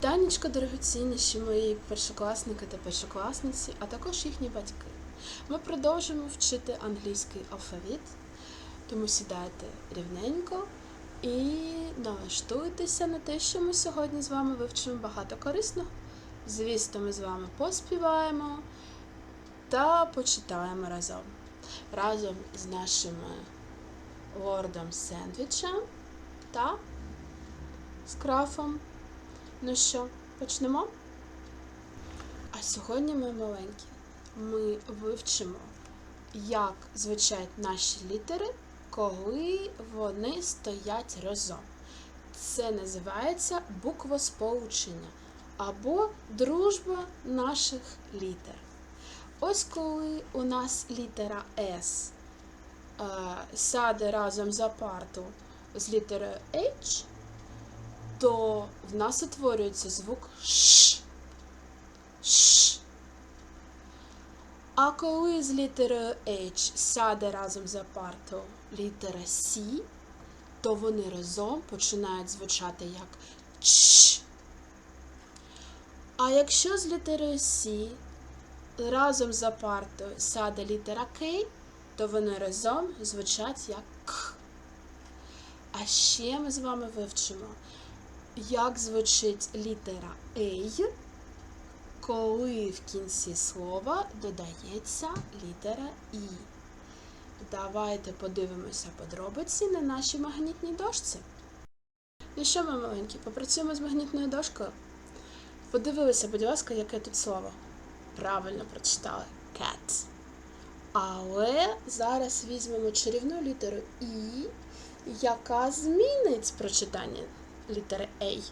Танечко, дорогоцінніші мої першокласники та першокласниці, а також їхні батьки. Ми продовжуємо вчити англійський алфавіт, тому сідайте рівненько і налаштуйтеся на те, що ми сьогодні з вами вивчимо багато корисного. Звісно, ми з вами поспіваємо та почитаємо разом. Разом з нашим лордом Сендвічем та з крафом. Ну що, почнемо? А сьогодні ми маленькі. Ми вивчимо, як звучать наші літери, коли вони стоять разом. Це називається буквосполучення або дружба наших літер. Ось коли у нас літера С е, сяде разом за парту з літерою H, то в нас утворюється звук Ш. Ш. А коли з літерою H сяде разом за парту літера С, то вони разом починають звучати як Ч. А якщо з літерою С разом за партою сяде літера К, то вони разом звучать як К. А ще ми з вами вивчимо, як звучить літера Ей, коли в кінці слова додається літера І. Давайте подивимося подробиці на нашій магнітній дошці. Ну що, ми маленькі, попрацюємо з магнітною дошкою? Подивилися, будь ласка, яке тут слово. Правильно прочитали cat. Але зараз візьмемо чарівну літеру І, яка змінить прочитання літери Ей.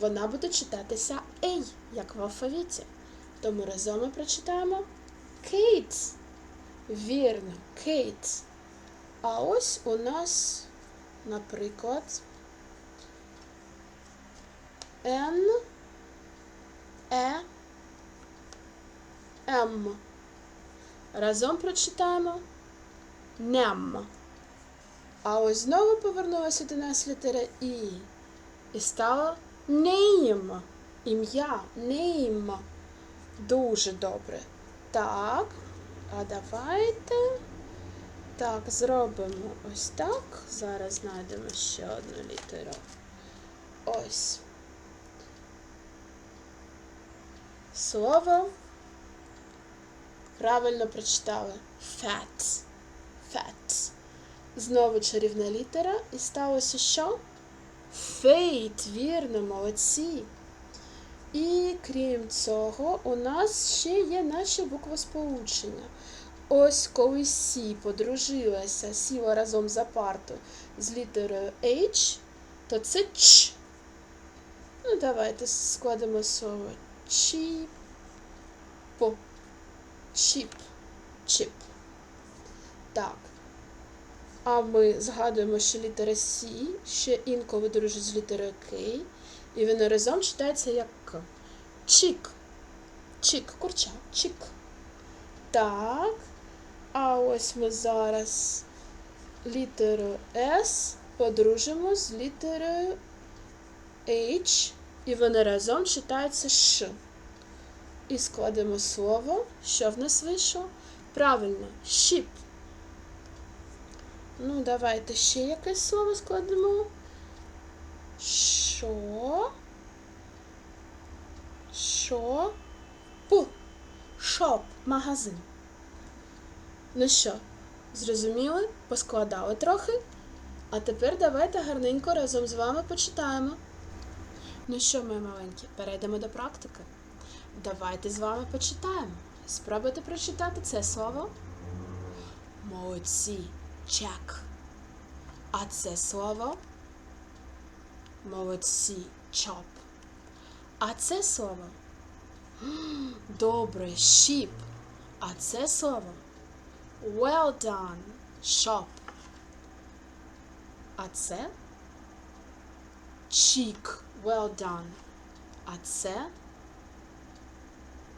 Вона буде читатися Ей, як в алфавіті. Тому разом ми прочитаємо Кейт. Вірно, Кейт. А ось у нас, наприклад, Н, Е, М. Разом прочитаємо нем. А ось знову повернулася до нас літера І. І стало name. Ім'я. Name. Дуже добре. Так. А давайте. Так, зробимо ось так. Зараз знайдемо ще одну літеру. Ось. Слово. Правильно прочитали. Fat. Fat. Знову чарівна літера. І сталося що? Фейт, вірно, молодці. І крім цього, у нас ще є наші буквосполучення. Ось коли Сі подружилася, сіла разом за парту з літерою H, то це Ч. Ну, давайте складемо слово чіп. Чіп. Чіп. Так. А ми згадуємо, що літера С ще інколи дружить з літерою К, і вони разом читаються як К. Чік. Чік, курча, чік. Так. А ось ми зараз літеру С подружимо з літерою H, і вони разом читаються Ш. І складемо слово, що в нас вийшло? Правильно, щіп. Ну, давайте ще якесь слово складемо. Що? Що? П. Шоп. Магазин. Ну що, зрозуміли? Поскладали трохи. А тепер давайте гарненько разом з вами почитаємо. Ну що, мої маленькі, перейдемо до практики. Давайте з вами почитаємо. Спробуйте прочитати це слово. Молодці. Чек. А це слово молодці чоп. А це слово добре щіп. А це слово well done shop. А це cheek well done. А це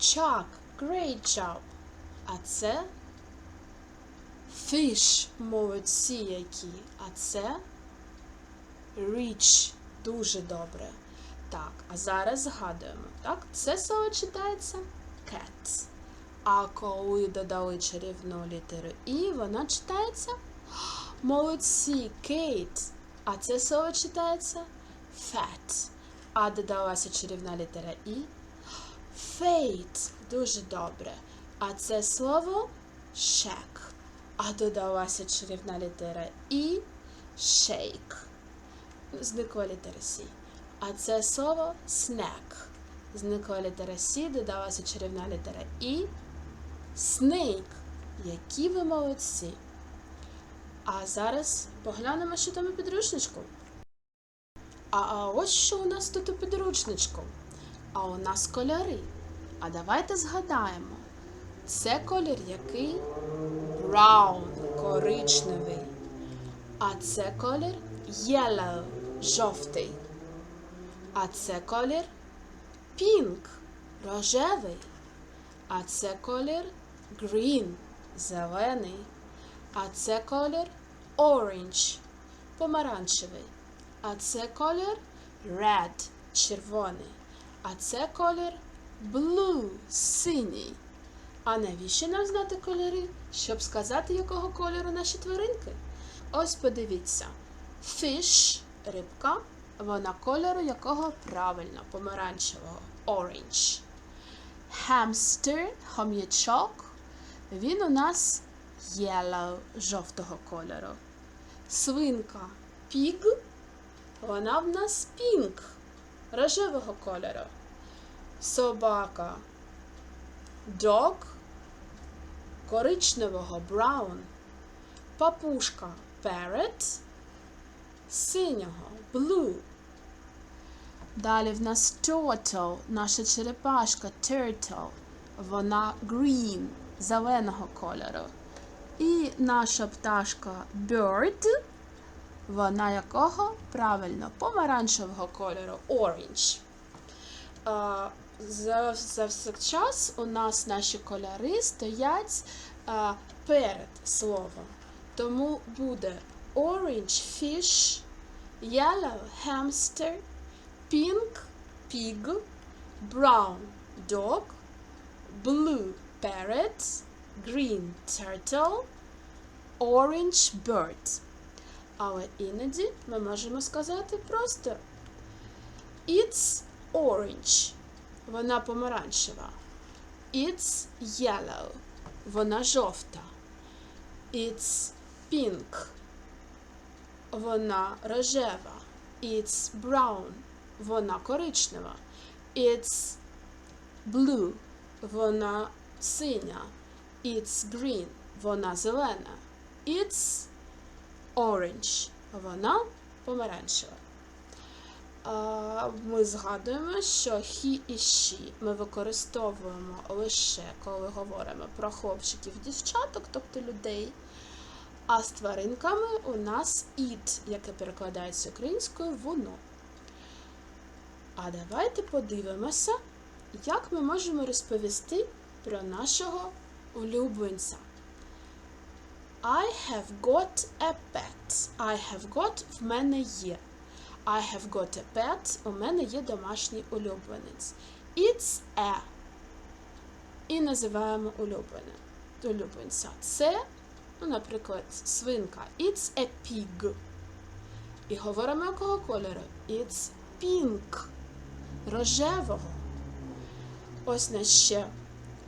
chuck great job. А це Fish молодці які. А це rich дуже добре. Так, а зараз згадуємо. Так, це слово читається cat. А коли додали чарівну літеру І, вона читається молодці, Кейт. А це слово читається fat. А додалася чарівна літера І. Fate. Дуже добре. А це слово shake. А додалася чарівна літера І. Shake. Зникла літера Сі. А це слово snack. Зникла літера Сі, додалася чарівна літера І. Snake. Які ви молодці. А зараз поглянемо, що там у підручничку. А, а ось що у нас тут у підручничку. А у нас кольори. А давайте згадаємо. Це колір який? Brown, коричневий. А це колір yellow, жовтий. А це колір pink, рожевий. А це колір green, зелений. А це колір orange, помаранчевий. А це колір red, червоний. А це колір blue, синій. А навіщо нам знати кольори? Щоб сказати, якого кольору наші тваринки? Ось подивіться. Fish – рибка, вона кольору якого правильно, помаранчевого, orange. Hamster – хом'ячок, він у нас yellow, жовтого кольору. Свинка pig, вона в нас pink, рожевого кольору. Собака dog, коричневого brown. Папушка parrot, синього blue. Далі в нас turtle, наша черепашка turtle. Вона green, зеленого кольору. І наша пташка bird, вона якого? Правильно, помаранчевого кольору orange. За, за все час у нас наші кольори стоять а, перед словом. Тому буде orange fish, yellow hamster, pink pig, brown dog, blue parrot, green turtle, orange bird. Але іноді ми можемо сказати просто It's orange. Вона помаранчева. It's yellow. Вона жовта. It's pink. Вона рожева. It's brown. Вона коричнева. It's blue. Вона синя. It's green. Вона зелена. It's orange. Вона помаранчева. Ми згадуємо, що he і she ми використовуємо лише коли говоримо про хлопчиків дівчаток, тобто людей. А з тваринками у нас it, яке перекладається українською воно. А давайте подивимося, як ми можемо розповісти про нашого улюбленця. I have got a pet. I have got в мене є. I have got a pet. У мене є домашній улюбленець. It's a. І називаємо улюблене. улюбленця. Це, ну, наприклад, свинка. It's a pig. І говоримо якого кольору? It's pink. Рожевого. Ось на ще.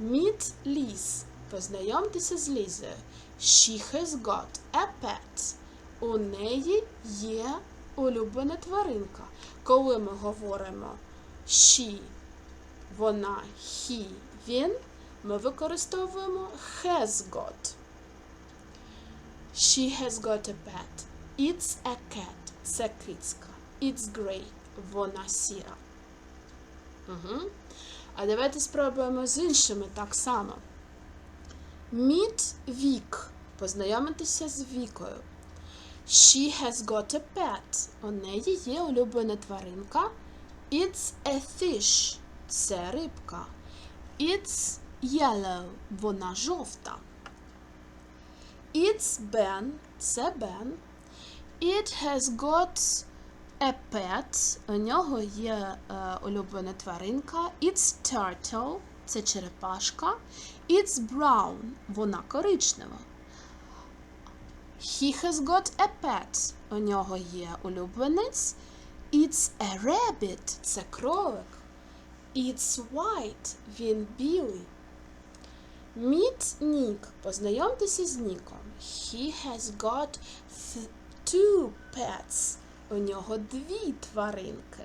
Meet Liz. Познайомтеся з Лізою. She has got a pet. У неї є улюблена тваринка. Коли ми говоримо she, вона, he, він, ми використовуємо has got. She has got a pet. It's a cat. Це кицька. It's grey. Вона сіра. Угу. А давайте спробуємо з іншими так само. Meet Вік. Познайомитися з Вікою. She has got a pet. У неї є улюблена тваринка. It's a fish. Це рибка. It's yellow. Вона жовта. It's Ben. Це Бен. It has got a pet. У нього є е, улюблена тваринка. It's turtle. Це черепашка. It's brown. Вона коричнева. He has got a pet. У нього є улюбленець. It's a rabbit. Це кролик. It's white. Він білий. Meet Nick. Познайомтеся з Ніком. He has got two pets. У нього дві тваринки.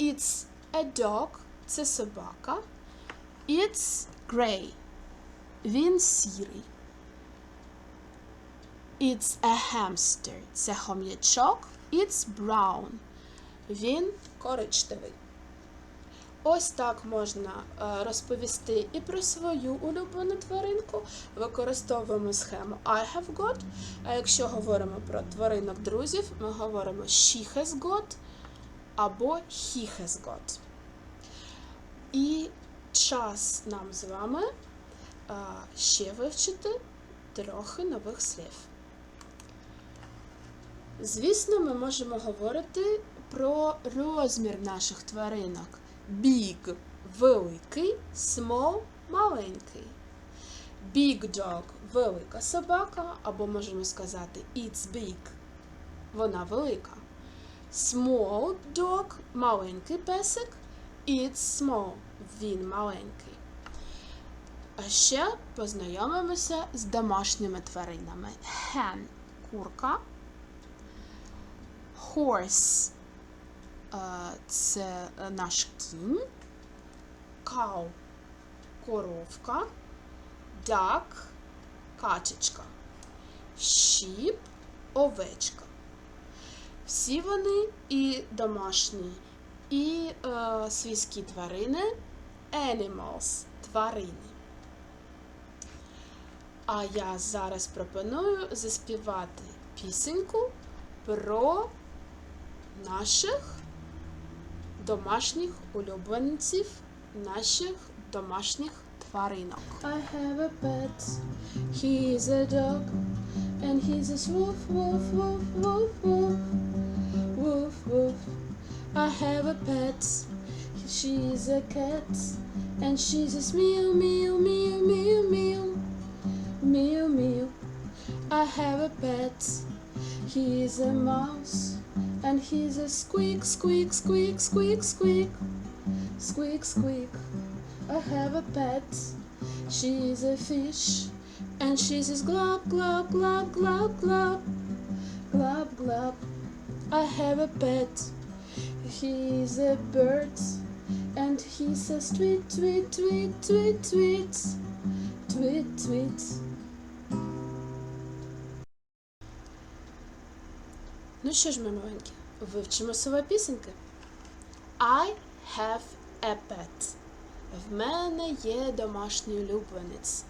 It's a dog. Це собака. It's grey. Він сірий. It's a hamster. Це хом'ячок. It's brown. Він коричневий. Ось так можна е, розповісти і про свою улюблену тваринку. Використовуємо схему I have got. А якщо говоримо про тваринок друзів, ми говоримо she has got або he has got. І час нам з вами е, ще вивчити трохи нових слів. Звісно, ми можемо говорити про розмір наших тваринок. Big – великий, small – маленький. Big dog – велика собака, або можемо сказати it's big – вона велика. Small dog – маленький песик, it's small – він маленький. А ще познайомимося з домашніми тваринами. Hen – курка. Horse е, це е, наш кінь. Cow – коровка. Duck – качечка. Sheep – овечка. Всі вони і домашні, і е, свійські тварини. Animals – тварини. А я зараз пропоную заспівати пісеньку про наших домашніх улюбленців, наших домашніх тваринок. I have a pet, he is a dog, and he's a woof, woof, woof, woof, woof, woof, woof. I have a pet, she's a cat, and she's a meow, meow, meow, meow, meow, meow, meow. I have a pet, he's a mouse, and he's a squeak, squeak, squeak, squeak, squeak, squeak, squeak. I have a pet, she's a fish, and she says glub, glub, glub, glub, glub, glub, glub. I have a pet, he's a bird, and he says tweet, tweet, tweet, tweet, tweet, tweet, tweet. Ну що ж, ми маленькі, вивчимо слова пісеньки. I have a pet. В мене є домашній улюбленець.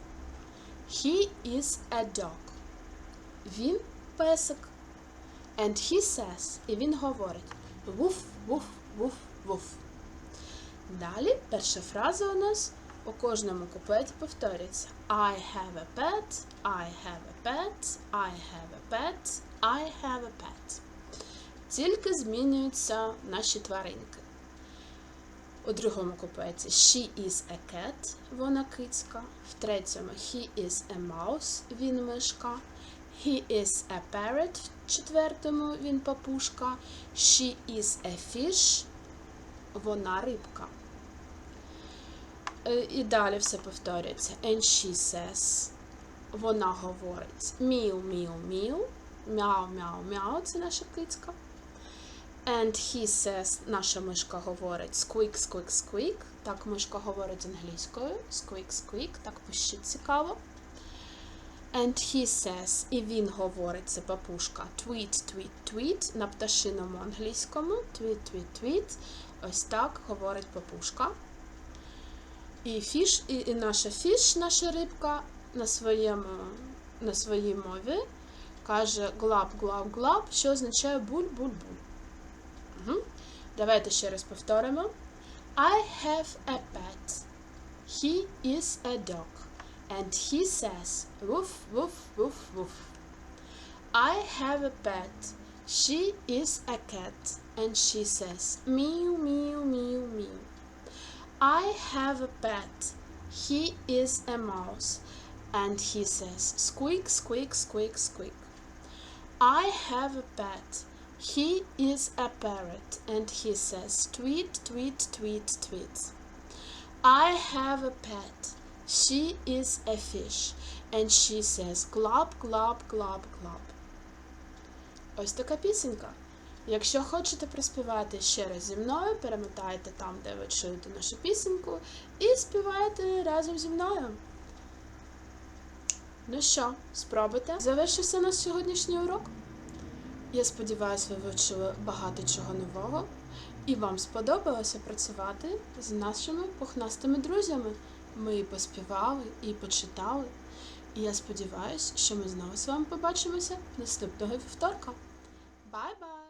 He is a dog. Він песик. And he says, і він говорить вуф, вуф, вуф, вуф. Далі перша фраза у нас у кожному куплеті повторюється. I have a pet, I have a pet, I have a pet, I have a pet. Тільки змінюються наші тваринки. У другому куплеті She is a cat, вона кицька. В третьому He is a mouse, він мишка. He is a parrot, в четвертому він папушка. She is a fish, вона рибка. Е, І далі все повторюється. And she says, вона говорить міу, міу, міу, мяу, мяу, мяу, це наша кицька. And he says, наша мишка говорить squeak, squeak, squeak. Так мишка говорить англійською. Squeak, squeak, так пишіть цікаво. And he says, і він говорить, це папушка, tweet, tweet, tweet, на пташиному англійському. Tweet, tweet, tweet. Ось так говорить папушка. І фіш, і, і наша фіш, наша рибка на своєму, на своїй мові каже глаб, глаб, глаб, що означає буль-буль-буль. Угу. Давайте ще раз повторимо. I have a pet. He is a dog. And he says woof, woof, woof, woof. I have a pet. She is a cat and she says meow meow meow meow. I have a pet. He is a mouse and he says squeak squeak squeak squeak. I have a pet. He is a parrot and he says tweet tweet tweet tweet. I have a pet. She is a fish and she says glop glop glop glop. Ось така пісенька. Якщо хочете приспівати ще раз зі мною, перемотайте там, де ви чуєте нашу пісеньку, і співайте разом зі мною. Ну що, спробуйте? Завершився наш сьогоднішній урок. Я сподіваюся, ви вивчили багато чого нового, і вам сподобалося працювати з нашими пухнастими друзями. Ми і поспівали, і почитали. І я сподіваюся, що ми знову з вами побачимося наступного вівторка. Bye!